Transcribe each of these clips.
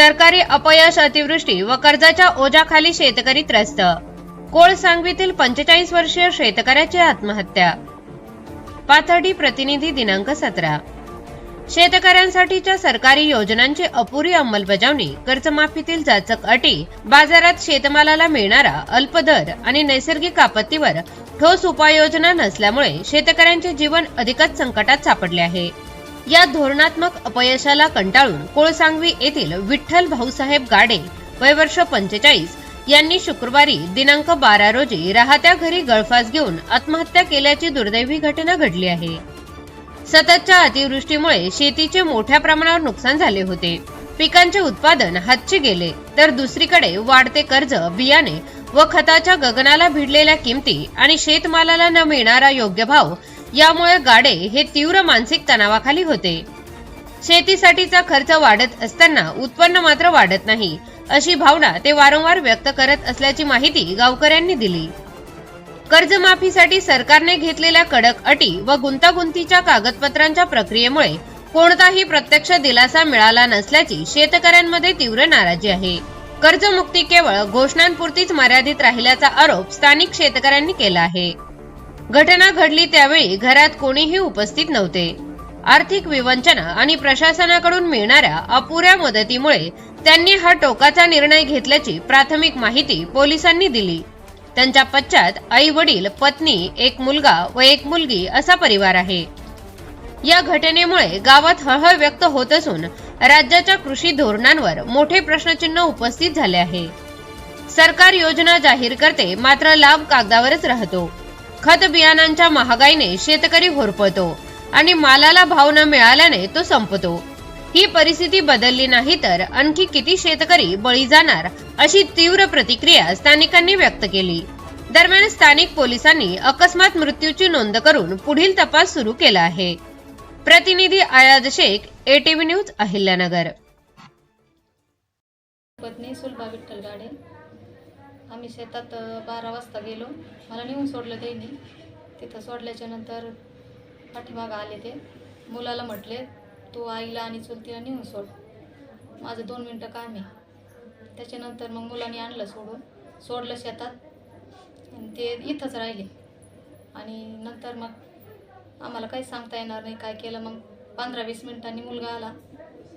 सरकारी अपयश अतिवृष्टी व कर्जाच्या ओझ्याखाली शेतकरी त्रस्त. कोळ सांगवीतील पंचेचाळीस वर्षीय शेतकऱ्याची आत्महत्या. पाथर्डी प्रतिनिधी दिनांक सतरा. शेतकऱ्यांसाठीच्या सरकारी योजनांची अपुरी अंमलबजावणी कर्जमाफीतील जाचक अटी बाजारात शेतमालाला मिळणारा अल्प दर आणि नैसर्गिक आपत्तीवर ठोस उपाययोजना नसल्यामुळे शेतकऱ्यांचे जीवन अधिकच संकटात सापडले आहे. या धोरणात्मक अपयशाला कंटाळून कोळसांगवी येथील विठ्ठल भाऊसाहेब गाडे वय वर्ष पंचेचाळीस यांनी शुक्रवारी दिनांक बारा रोजी राहत्या घरी गळफास घेऊन आत्महत्या केल्याची दुर्दैवी घटना घडली आहे. सततच्या अतिवृष्टीमुळे शेतीचे मोठ्या प्रमाणावर नुकसान झाले होते. पिकांचे उत्पादन हातचे गेले तर दुसरीकडे वाढते कर्ज बियाणे व खताच्या गगनाला भिडलेल्या किमती आणि शेतमालाला न मिळणारा योग्य भाव यामुळे गाडे हे तीव्र मानसिक तणावाखाली होते. शेतीसाठीचा खर्च वाढत असताना उत्पन्न मात्र वाढत नाही अशी भावना ते वारंवार व्यक्त करत असल्याची माहिती गावकऱ्यांनी दिली. कर्जमाफीसाठी सरकारने घेतलेल्या कडक अटी व गुंतागुंतीच्या कागदपत्रांच्या प्रक्रियेमुळे कोणताही प्रत्यक्ष दिलासा मिळाला नसल्याची शेतकऱ्यांमध्ये तीव्र नाराजी आहे. कर्जमुक्ती केवळ घोषणांपुरतीच मर्यादित राहिल्याचा आरोप स्थानिक शेतकऱ्यांनी केला आहे. घटना घडली त्यावेळी घरात कोणीही उपस्थित नव्हते. आर्थिक विवंचना आणि प्रशासनाकडून मिळणाऱ्या अपुऱ्या मदतीमुळे त्यांनी हा टोकाचा निर्णय घेतल्याची प्राथमिक माहिती पोलिसांनी दिली. त्यांच्या पश्चात आई वडील पत्नी एक मुलगा व एक मुलगी असा परिवार आहे. या घटनेमुळे गावात हळहळ व्यक्त होत असून राज्याच्या कृषी धोरणांवर मोठे प्रश्नचिन्ह उपस्थित झाले आहे. सरकार योजना जाहीर करते मात्र लाभ कागदावरच राहतो. खत बियाणांच्या महागाईने शेतकरी होरपळतो आणि मालाला भाव न मिळाल्याने तो संपतो. ही परिस्थिती बदलली नाही तर आणखी किती शेतकरी बळी जाणार अशी तीव्र प्रतिक्रिया स्थानिकांनी व्यक्त केली. दरम्यान स्थानिक पोलिसांनी अकस्मात मृत्यूची नोंद करून पुढील तपास सुरू केला आहे. प्रतिनिधी आयाद शेख एटीव्ही न्यूज अहिल्यानगर. पत्नी सुलभा विठ्ठल गाडे आम्ही शेतात बारा वाजता गेलो. मला नेऊन सोडलं त्यांनी. तिथं सोडल्याच्या नंतर पाठीमागं आले ते. मुलाला म्हटले तू आईला आणि चुलतीला नेऊन सोड. माझं दोन मिनटं काम आहे. त्याच्यानंतर मग मुलाने आणलं सोडून. सोडलं शेतात. आणि ते इथंच राहिले. आणि नंतर मग आम्हाला काही सांगता येणार नाही काय केलं. मग पंधरा वीस मिनिटांनी मुलगा आला.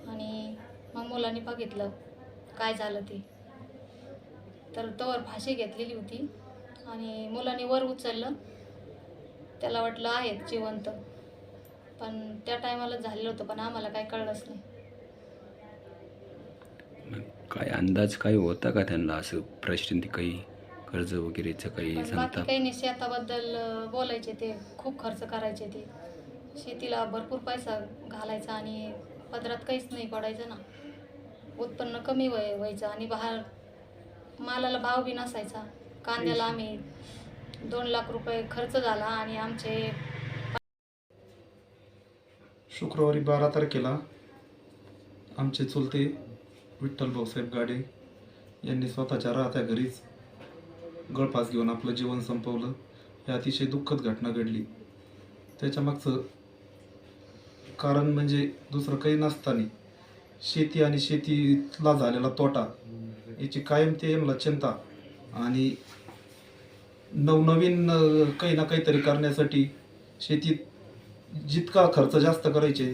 आणि मग मुलांनी बघितलं काय झालं ते. तर तवर फाशी घेतलेली होती. आणि मुलांनी वर उचललं. त्याला वाटलं आहेत जिवंत. पण त्या टायमाला झालेलं होतं पण आम्हाला काय कळलंच नाही. काय अंदाज काय होता का त्यांना? असं परिस्थिती काही कर्ज वगैरेचं काही सांगता? काही नाही शेताबद्दल बोलायचे ते खूप खर्च करायचे ते. शेतीला भरपूर पैसा घालायचा आणि पदरात काहीच नाही पडायचं ना. उत्पन्न कमी व्हाय व्हायचं आणि बाहेर मालाला भाव बी नसायचा. कांद्याला आम्ही दोन लाख रुपये खर्च झाला आणि आमचे शुक्रवारी बारा तारखेला आमचे चुलते विठ्ठल भाऊसाहेब गाडे यांनी स्वतःच्या राहत्या घरीच गळफास घेऊन आपलं जीवन संपवलं. ही अतिशय दुःखद घटना घडली. त्याच्यामागचं कारण म्हणजे दुसरं काही नसताना शेती आणि शेतीला झालेला तोटा याची कायम ते यांना चिंता. आणि नवनवीन काही ना काहीतरी करण्यासाठी शेतीत जितका खर्च जास्त करायचे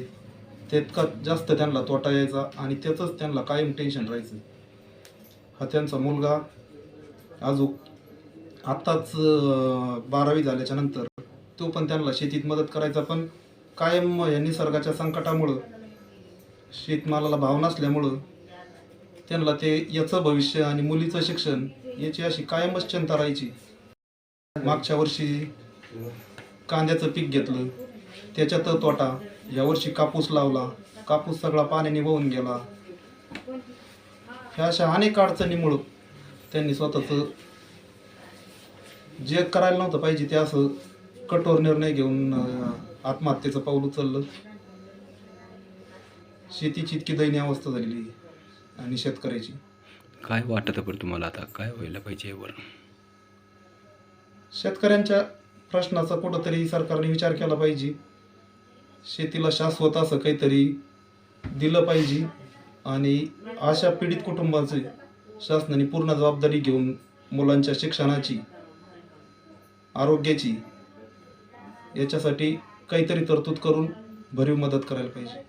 तितका जास्त त्यांना तोटा यायचा आणि त्याचंच त्यांना कायम टेन्शन राहायचं. हा त्यांचा मुलगा अजून आत्ताच बारावी झाल्याच्यानंतर तो पण त्यांना शेतीत मदत करायचा पण कायम या निसर्गाच्या संकटामुळं शेतमालाला भाव नसल्यामुळं त्यांना ते याचं भविष्य आणि मुलीचं शिक्षण याची अशी कायमच चिंता राहायची. मागच्या वर्षी कांद्याचं पीक घेतलं त्याच्यात तोटा यावर्षी कापूस लावला कापूस सगळा पाण्याने वाहून गेला. ह्या अशा अनेक अडचणीमुळं त्यांनी स्वतःचं जे करायला नव्हतं पाहिजे ते असं कठोर निर्णय घेऊन आत्महत्येचं पाऊल उचललं. शेतीची इतकी दयनीय अवस्था झालेली आहे. आणि शेतकऱ्याची. काय वाटतं बरं तुम्हाला आता? काय व्हायला पाहिजे यावर शेतकऱ्यांच्या प्रश्नाचा कुठंतरी सरकारने विचार केला पाहिजे. शेतीला शाश्वत असं काहीतरी दिलं पाहिजे आणि अशा पीडित कुटुंबाचे शासनाने पूर्ण जबाबदारी घेऊन मुलांच्या शिक्षणाची आरोग्याची याच्यासाठी काहीतरी तरतूद करून भरीव मदत करायला पाहिजे.